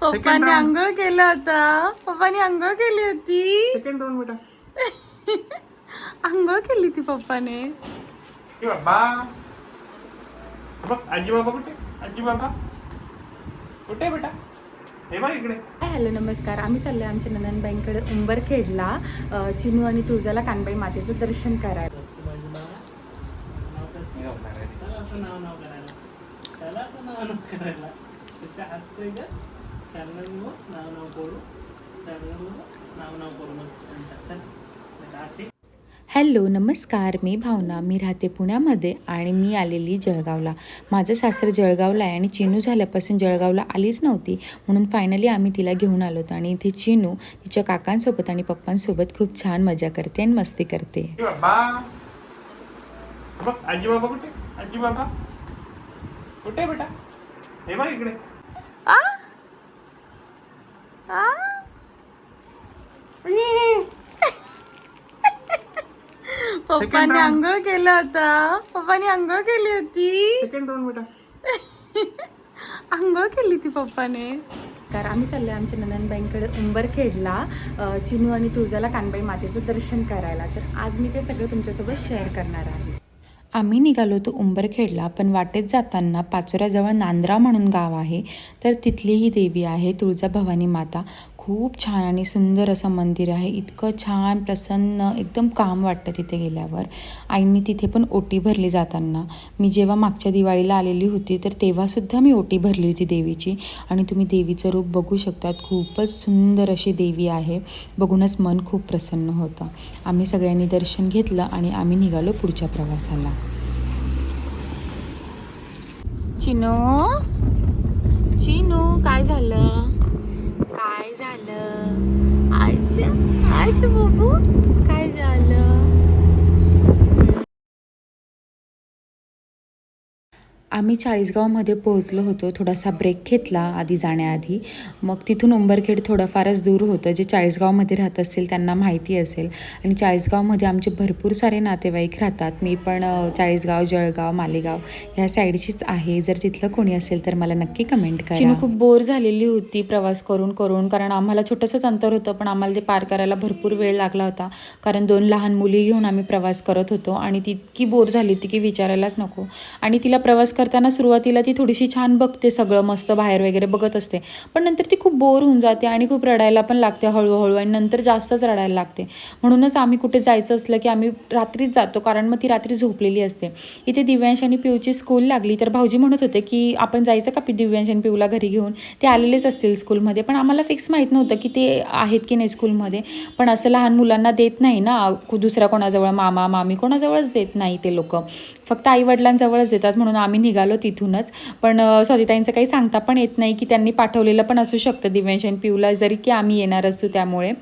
पप्पाने आंघोळ केलं होता. पप्पाने आंघोळ केली होती. सेकंड राऊंड बेटा. आंघोळ केली ती पप्पाने. ए बाबा. बघ आजी बाबा कुठे? आजी बाबा. कुठे बेटा? हॅलो नमस्कार. आम्ही चाललो आमच्या नंदनबाईंकडे उंबरखेडला. चिनू आणि तुळजाला कानबाई मातेचं दर्शन करायला. नाव नाव करायला. त्याला असं नाव नाव करायला. त्याच्या हात हॅलो नमस्कार मी भावना मी राहते पुण्यामध्ये आणि मी आलेली जळगावला माझं सासर जळगावला आहे आणि चिनू झाल्यापासून जळगावला आलीच नव्हती म्हणून फायनली आम्ही तिला घेऊन आलो होतो आणि इथे चिनू तिच्या काकांसोबत आणि पप्पांसोबत खूप छान मजा करते आणि मस्ती करते ए बाबा बघ आजी बाबा कुठे आजी बाबा कुठे बेटा हे बघ इकडे पप्पाने आंघोळ केलं होता. पप्पाने आंघोळ केली होती. सेकंड राऊंड बेटा. आंघोळ केली ती पप्पाने. कारण आम्ही चाललोय आमच्या नंदनबाईंकडे उंबरखेडला चिनू आणि तुळजाला कानबाई मातेचं दर्शन करायला. तर आज मी ते सगळं तुमच्यासोबत शेअर करणार आहे. आम्ही निघालो होतो उंबरखेडला. पण वाटेत जाताना पाचोऱ्याजवळ नांद्रा म्हणून गाव आहे. तर तिथली ही देवी आहे तुळजा भवानी माता. खूप छान आणि सुंदर असं मंदिर आहे. इतकं छान प्रसन्न एकदम काम वाटतं तिथे गेल्यावर. आईंनी तिथे पण ओटी भरली जाताना. मी जेव्हा मागच्या दिवाळीला आलेली होती तर तेव्हासुद्धा मी ओटी भरली होती देवीची. आणि तुम्ही देवीचं रूप बघू शकतात. खूपच सुंदर अशी देवी आहे. बघूनच मन खूप प्रसन्न होतं. आम्ही सगळ्यांनी दर्शन घेतलं आणि आम्ही निघालो पुढच्या प्रवासाला. चिनो? चिनू काय झालं काय झालं आयच आयच बाबू काय झालं आम्ही चाळीसगावमध्ये पोहोचलो होतो थोडासा ब्रेक घेतला आधी जाण्याआधी. मग तिथून उंबरखेड थोडंफारच दूर होतं जे चाळीसगावमध्ये राहत असतील त्यांना माहिती असेल. आणि चाळीसगावमध्ये आमचे भरपूर सारे नातेवाईक राहतात. मी पण चाळीसगाव जळगाव मालेगाव ह्या साईडचीच आहे. जर तिथलं कोणी असेल तर मला नक्की कमेंट करा. चिनू खूप बोर झालेली होती प्रवास करून करून. कारण आम्हाला छोटंसंच अंतर होतं पण आम्हाला ते पार करायला भरपूर वेळ लागला होता. कारण दोन लहान मुली घेऊन आम्ही प्रवास करत होतो. आणि ती इतकी बोर झाली होती की विचारायलाच नको. आणि तिला प्रवास करताना सुरुवातीला ती थोडीशी छान बघते सगळं मस्त बाहेर वगैरे बघत असते. पण नंतर ती खूप बोर होऊन जाते आणि खूप रडायला पण लागते हळूहळू आणि नंतर जास्तच रडायला लागते. म्हणूनच आम्ही कुठे जायचं असलं की आम्ही रात्रीच जातो कारण मग ती रात्री झोपलेली असते. इथे दिव्यांश आणि पिऊची स्कूल लागली तर भाऊजी म्हणत होते की आपण जायचं का पी दिव्यांश आणि पिऊला घरी घेऊन? ते आलेलेच असतील स्कूलमध्ये पण आम्हाला फिक्स माहीत नव्हतं की ते आहेत की नाही स्कूलमध्ये पण असं लहान मुलांना देत नाही ना कु- दुसऱ्या कोणाजवळ मामा मामी कोणाजवळच देत नाही ते लोक. फक्त आईवडिलांजवळच देतात म्हणून आम्ही निघालो तिथूनच. पण अ, स्वातीताईंचं काही सांगता पण येत नाही की त्यांनी पाठवलेलं पण असू शकतं दिव्यांश आणि पिऊला जरी की आम्ही येणार असू त्यामुळे.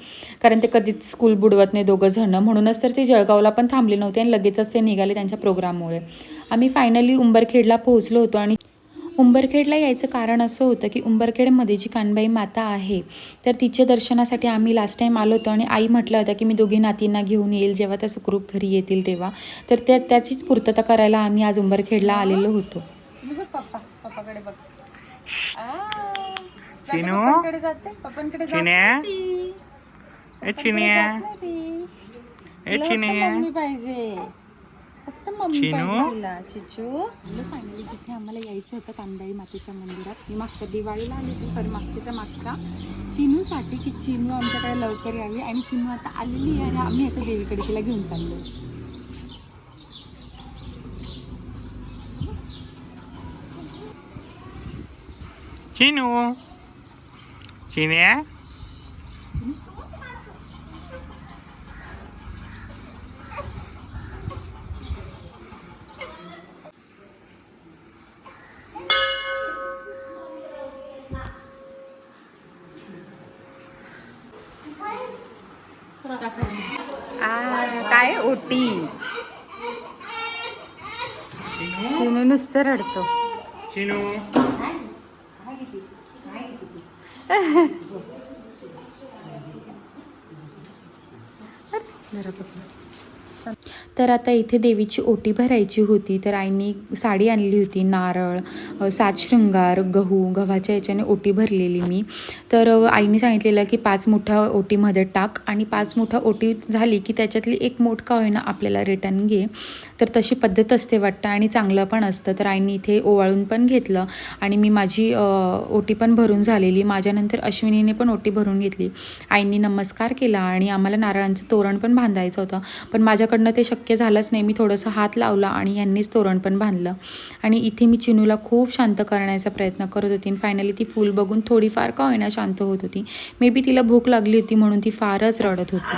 कारण ते कधीच स्कूल बुडवत नाही दोघं जणं. म्हणूनच तर ते जळगावला पण थांबले नव्हते आणि लगेचच ते निघाले त्यांच्या प्रोग्राममुळे. आम्ही फायनली उंबरखेडला पोहोचलो होतो आणि उंबरखेडला यायचं कारण असं होतं की उंबरखेडमध्ये जी कानबाई माता आहे. तर तिच्या दर्शनासाठी आम्ही लास्ट टाईम आलो होतो आणि आई म्हटलं होतं की मी दोघी नातींना घेऊन येईल जेव्हा त्या सुखरूप घरी येतील तेव्हा. तर त्या त्याचीच पूर्तता करायला आम्ही आज उंबरखेडला आलेलो होतो. पाहिजे. फक्त मम्मी चिनू? पाहिजे तिला चिचू फायनली जिथे आम्हाला यायचं होतं कांदाई मातेच्या मंदिरात. मी मागच्या दिवाळीला आली होती सॉरी मागच्याच्या मागच्या. चिनूसाठी की चिनू आमच्याकडे लवकर यावी आणि चिनू आता आलेली आहे आणि आम्ही आता देवीकडे तिला घेऊन चाललो चिनू? चिन्या? काय ओटी चिनू नुसतं रडतो चिनू जरा बघ. तर आता इथे देवीची ओटी भरायची होती. तर आईनी साडी आणली होती नारळ सात शृंगार गहू गव्हाच्या याच्याने ओटी भरलेली मी. तर आईने सांगितलेलं की पाच मोठ्या ओटीमध्ये टाक आणि पाच मोठ्या ओटी झाली की त्याच्यातली एक मोठ का होईना आपल्याला रिटर्न घे. तर तशी पद्धत असते वाटतं आणि चांगलं पण असतं. तर आईने इथे ओवाळून पण घेतलं आणि मी माझी ओटी पण भरून झालेली. माझ्यानंतर अश्विनीने पण ओटी भरून घेतली. आईंनी नमस्कार केला आणि आम्हाला नारळांचं तोरण पण बांधायचं होतं. पण माझ्याकडनं ते शक्य झालंच नाही. मी थोडंसं हात लावला आणि यांनीच तोरण पण बांधलं. आणि इथे मी चिनूला खूप शांत करण्याचा प्रयत्न करत होती आणि फायनली ती फूल बघून थोडीफार का होईना शांत होत होती. मे बी तिला भूक लागली होती म्हणून ती फारच रडत होती.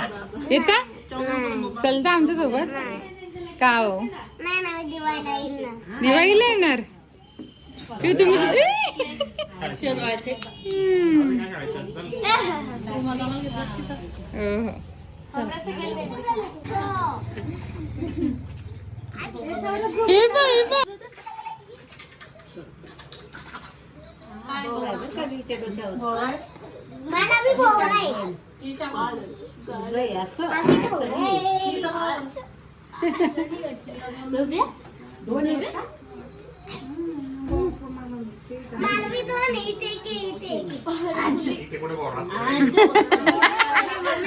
येता? चलता आमच्यासोबत? का हो? दिवाळीला येणार. तुम्ही दोन इथे. इथे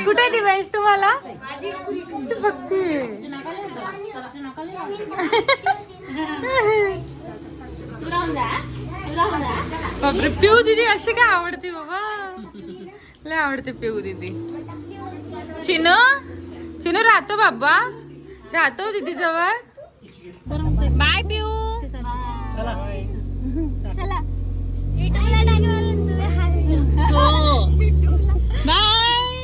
कुठे बोलणार तुम्हाला भक्ती बापरे पिऊ दीदी अशी काय आवडते बाबा लय आवडते पिऊ दीदी चिनू चिनू राहतो बाबा राहतो दीदी जवळ बाय पिऊ चला युट्यूबला टाकणार तुम्ही हाय बाय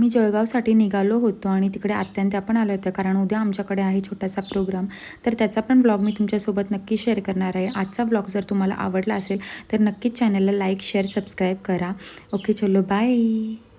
आम्ही जळगावसाठी निघालो होतो आणि तिकडे अत्यंत आपण पण आल्या होत्या. कारण उद्या आमच्याकडे आहे छोटासा प्रोग्राम. तर त्याचा पण ब्लॉग मी तुमच्यासोबत नक्की शेअर करणार आहे. आजचा ब्लॉग जर तुम्हाला आवडला असेल तर नक्कीच चॅनलला लाईक शेअर सबस्क्राईब करा. ओके चलो बाय.